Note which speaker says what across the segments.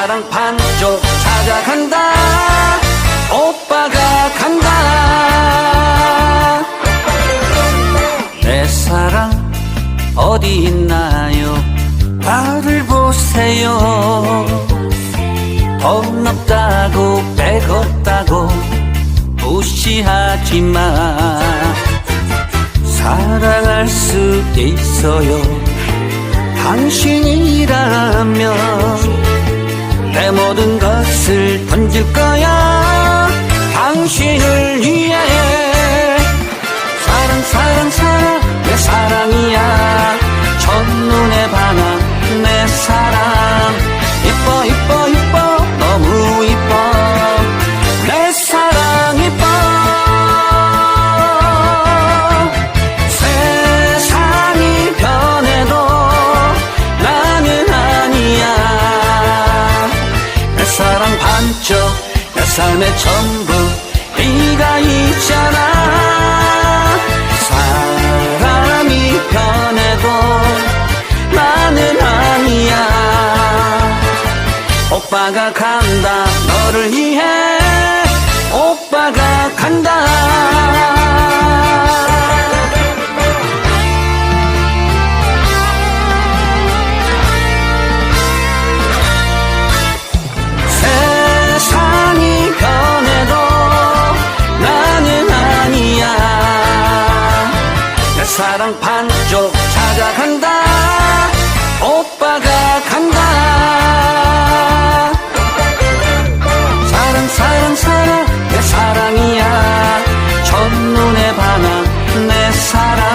Speaker 1: 사랑 반쪽 찾아간다. 오빠가 간다. 내 사랑 어디 있나요? 나를 보세요. 돈 없다고 빼었다고 무시하지 마 사랑할 수 있어요. 당신이라면 내 삶의 전부 네가 있잖아. 사람이 변해도 나는 아니야. 오빠가 간다 너를 위해 오빠가 간다 사랑 반쪽 찾아간다. 오빠가 간다. 사랑 사랑 사랑 내 사랑이야. 첫눈에 반한 내 사랑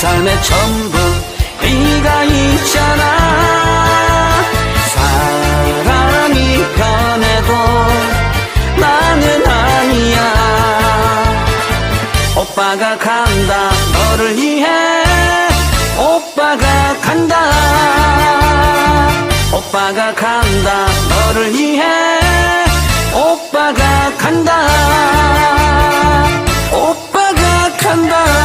Speaker 1: 삶의 전부 네가 있잖아. 사랑이 변해도 나는 아니야. 오빠가 간다 너를 위해 오빠가 간다. 오빠가 간다 너를 위해 오빠가 간다. 오빠가 간다.